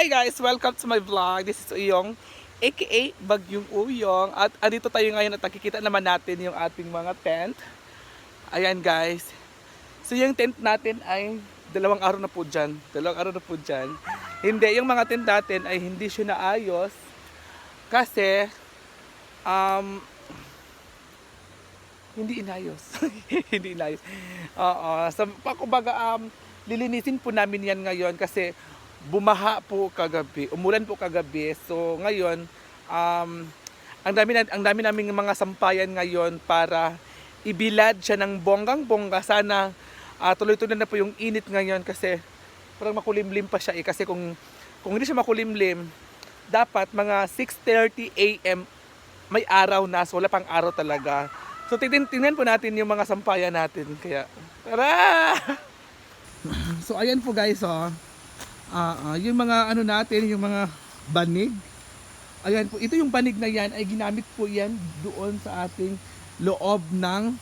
Hi guys! Welcome to my vlog. This is Uyong, aka Bagyong Uyong. At andito tayo ngayon at nakikita naman natin yung ating mga tent. Ayan guys. So yung tent natin ay dalawang araw na po dyan. Dalawang araw na po dyan. Hindi, yung mga tent natin ay hindi siya naayos. Kasi, um, hindi inayos. hindi inayos. Oo. So, pa, kumbaga, um, lilinisin po namin yan ngayon kasi bumaha po kagabi, umulan po kagabi. So ngayon, um, ang dami na, ang dami naming mga sampayan ngayon para ibilad siya ng bonggang-bongga. Sana ah, tuloy-tuloy na po yung init ngayon kasi parang makulimlim pa siya eh. Kasi kung, kung hindi siya makulimlim, dapat mga 6.30 a.m. may araw na. So wala pang araw talaga. So tingnan po natin yung mga sampayan natin. Kaya, tara! so ayan po guys, oh. Ah, ah, yung mga ano natin, yung mga banig. Ayan po, ito yung banig na yan ay ginamit po yan doon sa ating loob ng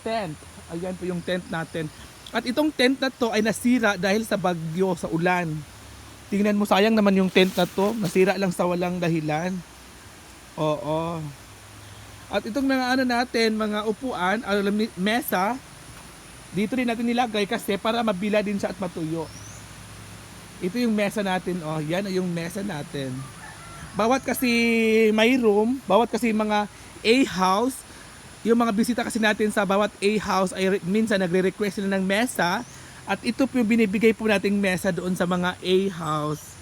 tent. Ayan po yung tent natin. At itong tent na to ay nasira dahil sa bagyo, sa ulan. Tingnan mo, sayang naman yung tent na to. Nasira lang sa walang dahilan. Oo. At itong mga ano natin, mga upuan, mesa, dito rin natin nilagay kasi para mabila din siya at matuyo. Ito yung mesa natin, oh. Yan yung mesa natin. Bawat kasi may room, bawat kasi mga A house, yung mga bisita kasi natin sa bawat A house ay minsan nagre-request sila ng mesa at ito po yung binibigay po nating mesa doon sa mga A house.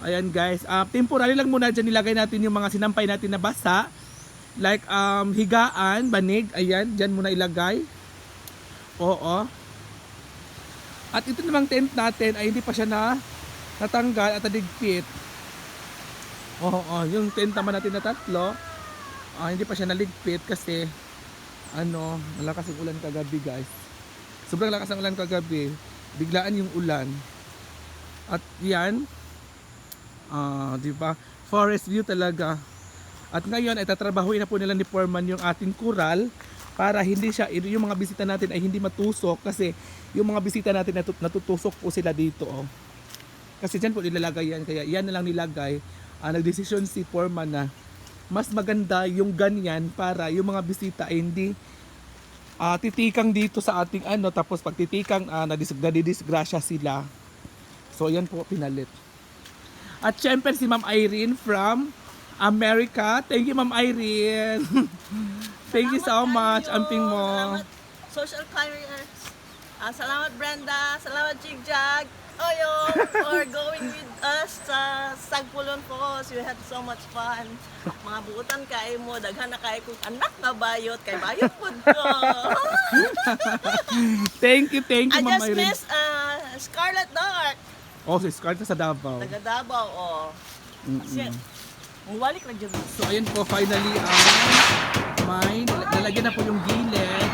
Ayan guys, uh, temporary lang muna dyan nilagay natin yung mga sinampay natin na basa. Like um, higaan, banig, ayan, dyan muna ilagay. Oo. At ito namang tent natin ay hindi pa siya na natanggal at naligpit. Oo, oh, yung tent naman natin na tatlo, ah, hindi pa siya naligpit kasi ano, malakas ang ulan kagabi guys. Sobrang lakas ang ulan kagabi. Biglaan yung ulan. At yan, ah, di ba? Forest view talaga. At ngayon ay tatrabahuin na po nila ni Foreman yung ating kural para hindi siya yung mga bisita natin ay hindi matusok kasi yung mga bisita natin natut- natutusok po sila dito oh. Kasi dyan po nilalagay yan kaya yan na lang nilagay. Ah, nagdesisyon si Foreman na mas maganda yung ganyan para yung mga bisita ay hindi ah, titikang dito sa ating ano tapos pag titikang uh, nadidisgrasya sila. So yan po pinalit. At syempre si Ma'am Irene from America. Thank you Ma'am Irene. Thank you so much. Amping mo. Social careers. Ah, salamat Brenda. Salamat Jigjag. Oyo for going with us sa Sagpulon Falls. We had so much fun. Mga buutan kay mo, daghan na kay kong anak na bayot. Kay bayot po ko. Thank you, thank you I Ma'am just Irene. miss uh, Scarlet Dark. Oh, si Scarlett sa Davao. Taga Davao. Oh. Kasi, Muwalik na dyan. So ayun po, finally, ang may nalagyan na po yung gilid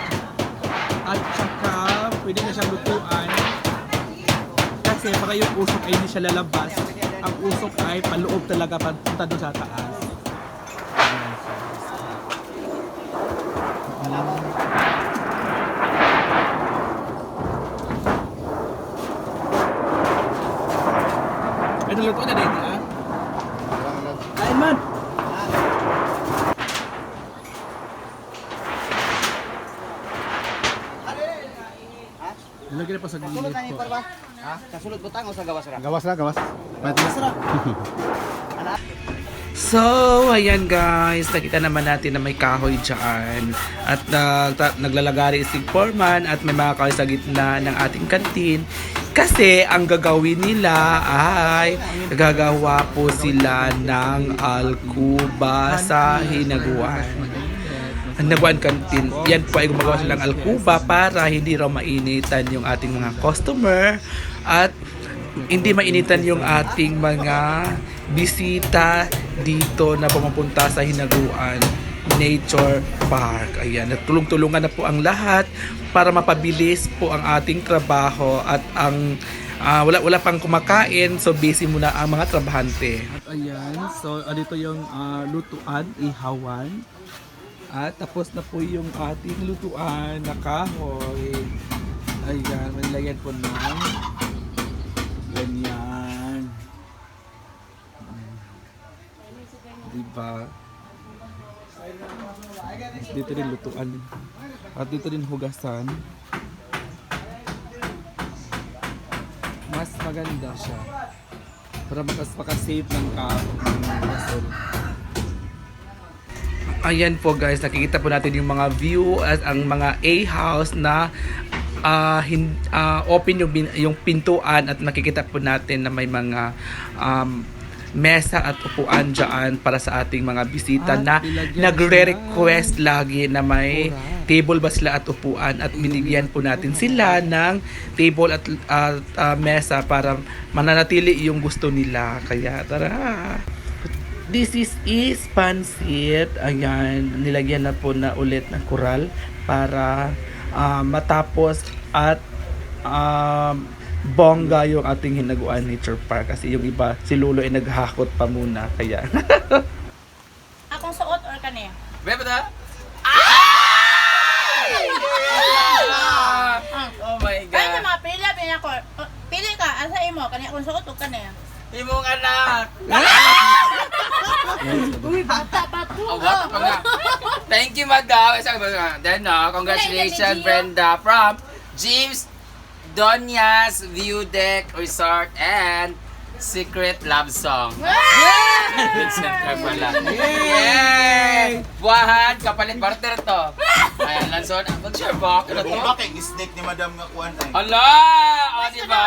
at saka pwede na siyang lutuan. Kasi baka yung usok ay hindi siya lalabas. Ang usok ay paloob talaga punta doon sa taas. Ay naluto na din Nilagyan na pa sa gilid po. Ha? Kasulod ko tango sa gawas ra. Gawas na, gawas. So, ayan guys, nakita naman natin na may kahoy dyan. At nag naglalagari si Foreman at may mga kahoy sa gitna ng ating kantin. Kasi ang gagawin nila ay gagawa po sila ng alkuba sa hinaguan. Hinaguan kantin. Yan po ay gumagawa silang alkuba para hindi raw mainitan yung ating mga customer at hindi mainitan yung ating mga bisita dito na pumupunta sa Hinaguan Nature Park. Ayan, nagtulong-tulungan na po ang lahat para mapabilis po ang ating trabaho at ang ah, wala wala pang kumakain so busy muna ang mga trabahante. At ayan, so dito yung ah, lutuan, ihawan. At tapos na po yung ating lutuan na kahoy. Ayan, manilagyan po ng ganyan. di ba? Dito rin lutuan. At dito rin hugasan. Mas maganda siya. Para mas makasave ng kao ng gasol. Ayan po guys, nakikita po natin yung mga view at ang mga A-house na ah, hin- ah, open yung, bin- yung pintuan at nakikita po natin na may mga um, mesa at upuan dyan para sa ating mga bisita At na nagre-request lagi na may Correct. table ba sila at upuan at binigyan po natin sila ng table at ah, ah, mesa para mananatili yung gusto nila. Kaya tara! This is is pansit. Ayan, nilagyan na po na ulit ng kural para ah, matapos at um, bongga yung ating hinaguan nature park kasi yung iba si Lolo ay naghakot pa muna kaya Akong suot or kani? Bebe ta? Oh my Ay, sa mga pila, pila ko. Oh, Pili ka, asa imo? Kani akong suot o kani? Imong anak! Uy, bata pa to. Oh, what pa nga? Thank you, madam. Nga? Then, no, congratulations. Brenda, from James Donya's View Deck Resort and Secret Love Song. Vincent ka pala. Yay! Buwahan, kapalit barter to. Ayan, Lanson, mag-share ba? Ano to? Kung bakit snake ni Madam nga kuan ay. Hala! O, di ba?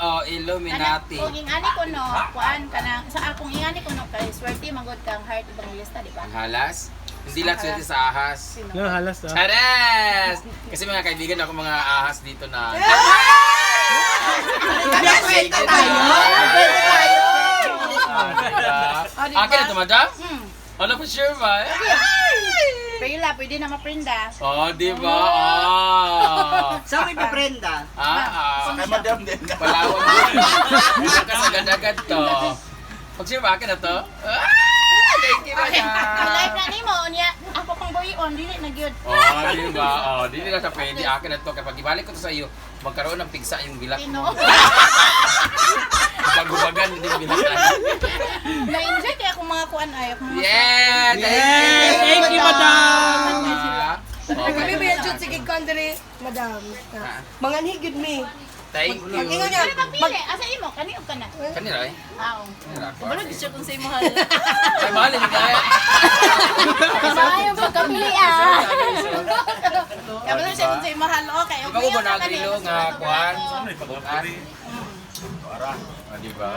O, Illuminati. Kung ingani ko no, kuan ka na, sa akong ingani ko no, kay swerte magod kang heart evangelista, di ba? Ang halas? Hindi lang swerte sa ahas. Sino? Yung halas ah. Chares! Kasi mga kaibigan ako mga ahas dito na. Pwede tayo. Pwede tayo. Ah, Akin na to, madam? Hmm. Ano po sure ba? Pila, pwede na maprinda. Oh, di ba? Ah. Sa may Brenda. Ah, ah. Kay Madam din. Palawan mo. Ito ka agad-agad to. Pag sure ba, akin na to? Ah! Thank you, Okay, live madam. na nimo niya. On, dili na gyud. Oh, di ba? Oh, di nila sa pwede. Akin na to. Kapag ibalik ko to sa iyo, magkaroon ng pigsa yung Tino. mo. Kapag huwagan, hindi bilat na. Na-enjoy kaya akong mga kuan ay mga Yeah! Thank you! Yes! Thank you, madam! Oh, Kami ba yung sige country, madam? Mga higid mi. Thank you. Ingon niya, pili? Asa imo? Kani o kana? Kanila eh. Aw. Kanila ako. Wala gusto kong say mahal. Ay, mahal yung kaya. Maayo pagkapili ah. Kapag siya kung sa'yo mahal, okay. Ba ko ba nagrilo nga kuhan? Para. Ah, di ba?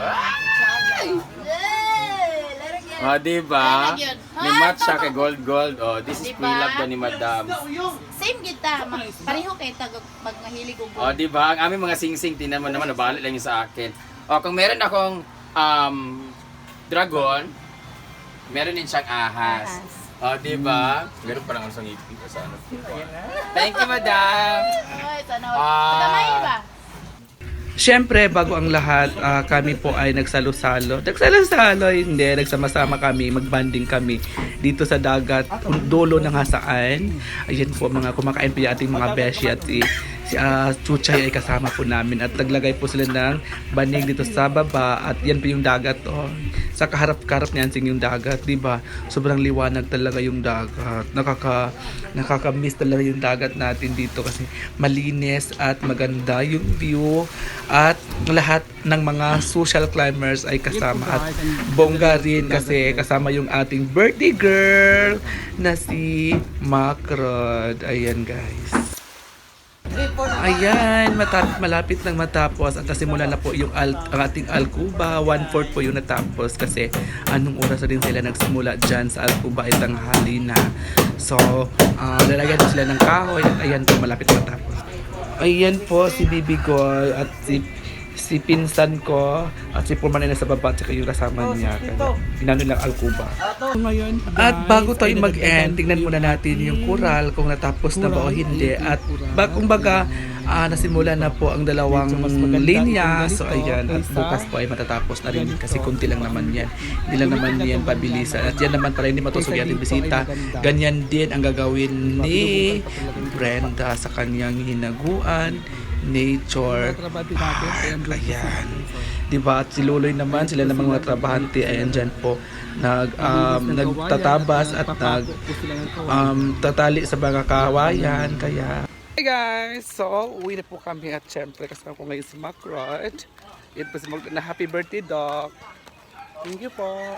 Ah, di ba? May match siya kay Gold Gold. Oh, this is Diba? pre-love daw ni Madam. Same kita. Pareho kay tag pag mahilig og Oh, di ba? Ang aming mga sing-sing, tinan mo naman, nabalik lang yung sa akin. Oh, kung meron akong um, dragon, meron din siyang ahas. Oh, di ba? Meron pa lang sa ngipin ko sa ano. Thank you, Madam. Ay, tanaw. Ah. Tamay ba? Siyempre, bago ang lahat, ah, kami po ay nagsalo-salo. Nagsalo-salo, hindi. Nagsama-sama kami, magbanding kami dito sa dagat, kung dulo ng hasaan. Ayan po, mga kumakain po yung ating mga beshi at si, si ah, Chuchay ay kasama po namin. At naglagay po sila ng banig dito sa baba at yan po yung dagat. Oh. Sa kaharap-karap niyan sing yung dagat, di ba? Sobrang liwanag talaga yung dagat. Nakaka, nakaka-miss talaga yung dagat natin dito kasi malinis at maganda yung view at lahat ng mga social climbers ay kasama at bongga rin kasi kasama yung ating birthday girl na si Macrod. Ayan guys. Ayan, matap malapit nang matapos at nasimula na po yung al ang ating Alcuba. One-fourth po yung natapos kasi anong oras na din sila nagsimula dyan sa Alcuba ay tanghali na. So, ah, lalagyan sila ng kahoy at ayan po, malapit matapos. Ayan po si Bibi Gol at si si pinsan ko at si Purman na nasa baba at saka yung kasama niya. Kaya ginano lang Alcuba. Ngayon, At bago tayo ay mag-end, tingnan muna natin yung kural kung natapos na ba o hindi. At kural. ba, kumbaga, ah, nasimula na po ang dalawang linya. So ayan, at bukas po ay matatapos na rin kasi kunti lang naman yan. Hindi lang naman yan pabilisan. At yan naman para hindi matusok Kaysa yung bisita. Ganyan din ang gagawin ni Brenda sa kanyang hinaguan nature natin. Ayan, Ayan. di ba? At si Luloy naman, sila namang mga trabahante ay andyan po nag um, nagtatabas at nag um, tatali sa mga kawayan kaya Hey guys! So, uwi na po kami at syempre kasama ko ngayon si po si Macrod na happy birthday, Doc. Thank you po.